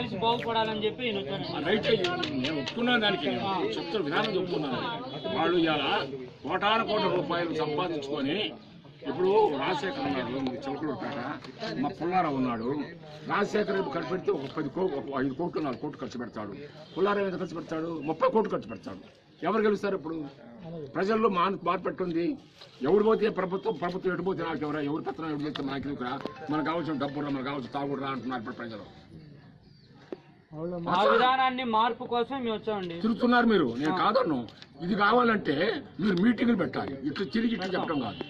కలిసి బాగుపడాలని చెప్పి నేను ఒప్పుకున్నాను దానికి. నేను చెప్తున్న విధానం చెప్తున్నాను వాళ్ళు ఇవాళ కోటాను కోట్ల రూపాయలు సంపాదించుకొని ఇప్పుడు రాజశేఖర్ ఉన్నాడు మీ చిలకలూరుపేట మా పుల్లారావు ఉన్నాడు. రాజశేఖర్ రేపు ఖర్చు పెడితే ఒక పది కోట్లు ఒక ఐదు కోట్లు నాలుగు కోట్లు ఖర్చు పెడతాడు. పుల్లారావు ఎంత ఖర్చు పెడతాడు? ముప్పై కోట్లు ఖర్చు పెడతాడు. ఎవరు గెలుస్తారు ఇప్పుడు? ప్రజల్లో మా మార్పు పెట్టుంది. ఎవరు పోతే ప్రభుత్వం ప్రభుత్వం ఎటు పోతే నాకు ఎవరా ఎవరు పెత్తనం ఎవరు చేస్తే నాకు ఎందుకురా? మనకు కావాల్సిన డబ్బు మనకు కావాల్సిన తాగుడురా అంటున్నారు ఇప్పుడు ప్రజలు. ఆ విధానాన్ని మార్పు కోసం మేము వచ్చామండి. తిరుగుతున్నారు మీరు. నేను కాదన్ను. ఇది కావాలంటే మీరు మీటింగ్లు పెట్టాలి. ఇట్లా తిరిగి ఇట్లా చెప్పడం కాదు.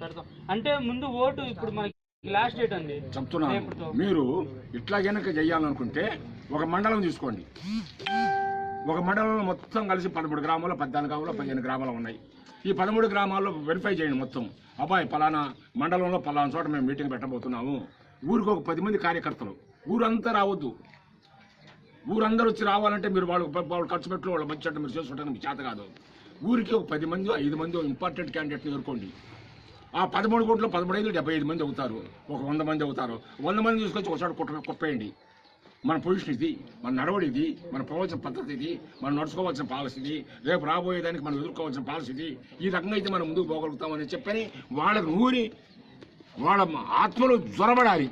పెడతాం. అంటే ముందు ఓటు ఇప్పుడు మనకి లాస్ట్ డేట్ అండి. చెప్తున్నాను. మీరు ఇట్లా గనక చేయాలనుకుంటే ఒక మండలం తీసుకోండి. ఒక మండలంలో మొత్తం కలిసి పదమూడు గ్రామాలు పద్నాలుగు గ్రామాలు పదిహేను గ్రామాలు ఉన్నాయి. ఈ పదమూడు గ్రామాల్లో వెరిఫై చేయండి మొత్తం. అబ్బాయి పలానా మండలంలో పలానా చోట మేము మీటింగ్ పెట్టబోతున్నాము. ఊరికి ఒక పది మంది కార్యకర్తలు. ఊరంతా రావద్దు. ఊరందరూ వచ్చి రావాలంటే మీరు వాళ్ళు వాళ్ళు ఖర్చు వాళ్ళు వాళ్ళ బడ్జెట్ మీరు చేసుకుంటానికి మీకు చేత కాదు. ఊరికి ఒక పది మంది ఐదు మంది ఇంపార్టెంట్ క్యాండిడేట్ని ఎదుర్కోండి. ఆ పదమూడు కోట్లు పదమూడు ఐదు డెబ్బై ఐదు మంది అవుతారు. ఒక వంద మంది అవుతారు. వంద మంది తీసుకొచ్చి ఒకసారి కుట్ట కుప్పేయండి. మన పొజిషన్ ఇది మన నడవడి ఇది మన పోవాల్సిన పద్ధతి ఇది మనం నడుచుకోవాల్సిన పాలసీ ఇది రేపు రాబోయేదానికి మనం ఎదుర్కోవాల్సిన పాలసీ ఇది ఈ రకంగా అయితే మనం ముందుకు పోగలుగుతామని చెప్పని వాళ్ళకు నూరి వాళ్ళ ఆత్మలు జ్వరబడాలి.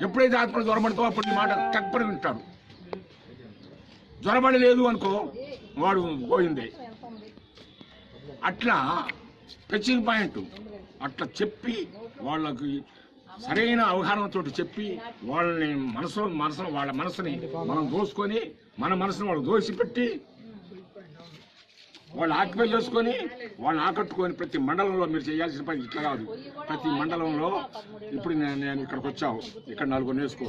ఎప్పుడైతే ఆత్మ జ్వరబడతావో అప్పుడు మాట తప్పని వింటాడు జ్వరబడి లేదు అనుకో వాడు పోయింది. అట్లా టచింగ్ పాయింట్ అట్లా చెప్పి వాళ్ళకి సరైన అవగాహనతో చెప్పి వాళ్ళని మనసులో మనసులో వాళ్ళ మనసుని మనం దోసుకొని మన మనసును వాళ్ళు దోసిపెట్టి వాళ్ళు ఆక్యుపై చేసుకొని వాళ్ళని ఆకట్టుకొని ప్రతి మండలంలో మీరు చేయాల్సిన పని ఇట్లా కాదు. ప్రతి మండలంలో ఇప్పుడు నేను నేను ఇక్కడికి వచ్చావు. ఇక్కడ నాలుగు వేసుకో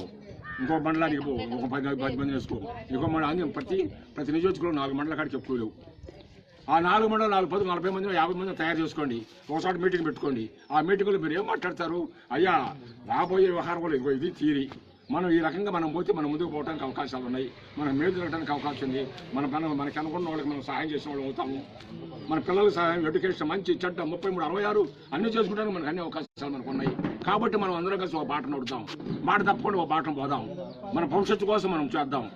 ఇంకో మండలానికి పో. ఒక పది పది మంది వేసుకో ఇంకో మండలం అన్ని ప్రతి ప్రతి నియోజకవర్గంలో నాలుగు మండల కాడికి చెప్పుకోలేవు ఆ నాలుగు మండలం నాలుగు పది నలభై మంది యాభై మంది తయారు చేసుకోండి. ఒకసారి మీటింగ్ పెట్టుకోండి. ఆ మీటింగ్లో మీరు ఏం మాట్లాడతారు? అయ్యా రాబోయే వ్యవహారంలో ఇంకో ఇది తీరి మనం ఈ రకంగా మనం పోతే మనం ముందుకు పోవడానికి అవకాశాలు ఉన్నాయి మనం మేలు తిరగడానికి అవకాశం ఉంది మన పని మనకి అనుకున్న వాళ్ళకి మనం సహాయం చేసిన వాళ్ళు అవుతాము. మన పిల్లల సహాయం ఎడ్యుకేషన్ మంచి చెడ్డ ముప్పై మూడు అరవై ఆరు అన్ని చేసుకుంటానికి మనకు అన్ని అవకాశాలు మనకు ఉన్నాయి. కాబట్టి మనం అందరం కలిసి ఒక బాట నడుద్దాం. మాట తప్పకుండా ఒక బాటను పోదాం. మన భవిష్యత్తు కోసం మనం చేద్దాం.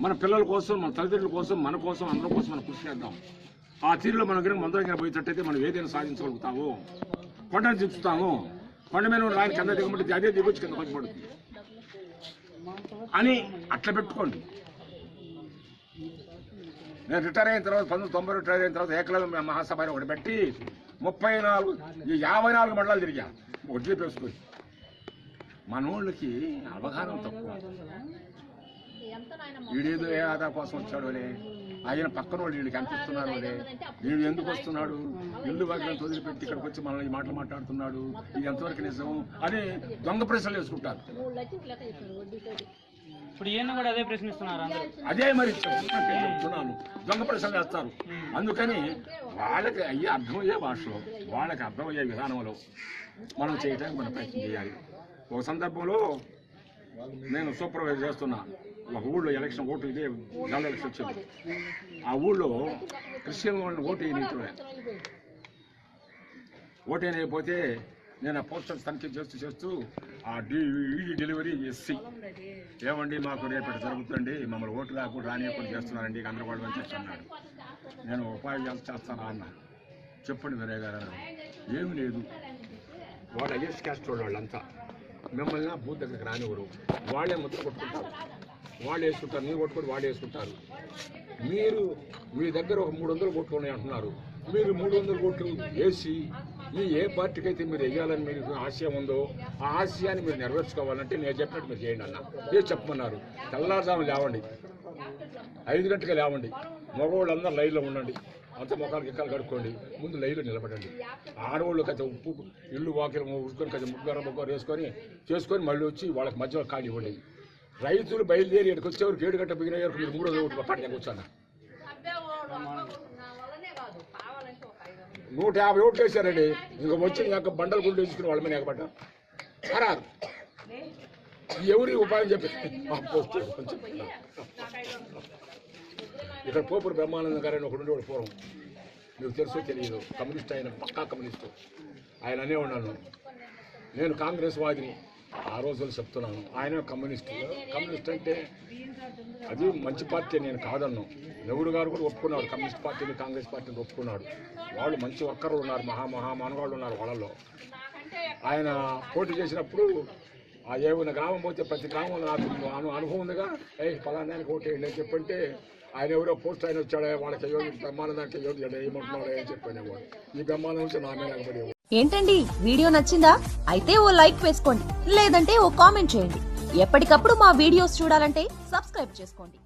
మన పిల్లల కోసం మన తల్లిదండ్రుల కోసం మన కోసం అందరి కోసం మనం కృషి చేద్దాం. ఆ తీరులో మనం కనుక ముందరగా పోయేటట్టయితే మనం ఏదైనా సాధించగలుగుతాము. కొండను దించుతాము. కొండ మీద రాయని కింద దిగబడి అదే దిగొచ్చి కింద వచ్చి పడుతుంది అని అట్లా పెట్టుకోండి. నేను రిటైర్ అయిన తర్వాత పంతొమ్మిది తొంభై రిటైర్ అయిన తర్వాత ఏకలవ్య మహాసభ ఒకటి పెట్టి ముప్పై నాలుగు యాభై నాలుగు మండలాలు తిరిగా. వడ్లీ పేసుకొని మనోళ్ళకి అవగాహన తక్కువ. వీడేదో ఏ ఆదా కోసం వచ్చాడు ఆయన పక్కన వాళ్ళు వీళ్ళకి అనిపిస్తున్నారు వీడు ఎందుకు వస్తున్నాడు? ఇల్లు వాకిలను వదిలిపెట్టి ఇక్కడికి వచ్చి మనల్ని ఈ మాటలు మాట్లాడుతున్నాడు. ఇది ఎంతవరకు నిజం? అని దొంగ ప్రశ్నలు వేసుకుంటారు. ఇప్పుడు ఈయన కూడా అదే ప్రశ్నిస్తున్నారు అదే మరి చెప్తున్నాను. దొంగ ప్రశ్నలు వేస్తారు. అందుకని వాళ్ళకి అయ్యే అర్థమయ్యే భాషలో వాళ్ళకి అర్థమయ్యే విధానంలో మనం చేయడానికి మనం ప్రయత్నం చేయాలి. ఒక సందర్భంలో నేను సూపర్వైజ్ చేస్తున్నా. ఒక ఊళ్ళో ఎలక్షన్ ఓటు ఇదే నెల ఎలక్షన్ వచ్చింది. ఆ ఊళ్ళో క్రిస్టియన్ వాళ్ళని ఓటు వేయనిచ్చిన ఓటు వేయకపోతే నేను ఆ పోస్టర్స్ తనిఖీ చేస్తూ చేస్తూ ఆ డి డెలివరీ ఎస్సి. ఏమండి మాకు రేపటి జరుగుతుంది మమ్మల్ని ఓటు లేకుండా రానియకుండా చేస్తున్నారండి గందరగోళం అని చెప్తున్నాడు నేను ఉపాయాలు చేస్తా- చేస్తానా అన్న. చెప్పండి మీరే గారు ఏమి లేదు. వాళ్ళు ఐఎస్ క్యాస్ట్ వాళ్ళంతా. మిమ్మల్ని ఆ బూత్ దగ్గరికి రానివ్వరు. వాళ్ళే ముద్ర కొట్టుకుంటారు. వాళ్ళు వేసుకుంటారు. మీరు కొట్టుకొని వాళ్ళు వేసుకుంటారు. మీరు మీ దగ్గర ఒక మూడు వందలు కోట్లు ఉన్నాయి అంటున్నారు. మీరు మూడు వందల కోట్లు వేసి మీ ఏ పార్టీకి అయితే మీరు వేయాలని మీకు ఆశయం ఉందో ఆ ఆశయాన్ని మీరు నెరవేర్చుకోవాలంటే నేను చెప్పినట్టు మీరు చేయండి అన్న. ఏ చెప్పమన్నారు. తెల్లారుజాము లేవండి. ఐదు గంటలకు లేవండి. మగవాళ్ళందరూ లైన్లో ఉండండి. అంత మొక్కలు గిక్కలు కడుక్కోండి. ముందు లైన్లో నిలబడండి. ఆడవాళ్ళు కథ ఉప్పు ఇల్లు వాకిలు ఉడుకొని కథ ముగ్గురు ముగ్గురు వేసుకొని చేసుకొని మళ్ళీ వచ్చి వాళ్ళకి మధ్యలో ఖాళీ ఇవ్వండి. రైతులు బయలుదేరి ఇక్కడికి వచ్చేవారు ఏడు గంట బిగిన వరకు మీరు మూడో ఒకటి పట్టణం కూర్చోండి. నూట యాభై ఓట్లు వేశారండి ఇంక వచ్చి ఇంకా బండలు గుండె వేసుకుని వాళ్ళ మీద ఎగబడ్డారు ఖరారు ఎవరి ఉపాయం చెప్పి ఇక్కడ పోపుడు బ్రహ్మానందం గారు అని ఒకడు ఉండేవాడు పూర్వం. మీకు తెలుసో తెలియదు. కమ్యూనిస్ట్ ఆయన పక్కా కమ్యూనిస్టు. ఆయన అనే ఉన్నాను నేను కాంగ్రెస్ వాదిని. ఆ రోజులు చెప్తున్నాను. ఆయన కమ్యూనిస్ట్. కమ్యూనిస్ట్ అంటే అది మంచి పార్టీ నేను కాదన్నాను నెహ్రూ గారు కూడా ఒప్పుకున్నాడు కమ్యూనిస్ట్ పార్టీని కాంగ్రెస్ పార్టీని ఒప్పుకున్నాడు వాళ్ళు మంచి వర్కర్లు ఉన్నారు. మహా మహా ఉన్నారు వాళ్ళలో. ఆయన పోటీ చేసినప్పుడు ఆ ఏమైనా గ్రామం పోతే ప్రతి గ్రామంలో నాకు అను అనుభవం ఉందిగా. ఏ ఫలానానికి ఓటు వేయండి అని చెప్పంటే ఆయన ఎవరో పోస్ట్ ఆయన వచ్చాడే వాళ్ళకి ఎవరు బ్రహ్మానందానికి ఎవరు ఏమంటున్నాడు అని చెప్పాను ఈ బ్రహ్మాండం నుంచి నా మీద ఎగబడి ఏంటండి? వీడియో నచ్చిందా? అయితే ఓ లైక్ వేసుకోండి. లేదంటే ఓ కామెంట్ చేయండి. ఎప్పటికప్పుడు మా వీడియోస్ చూడాలంటే సబ్స్క్రైబ్ చేసుకోండి.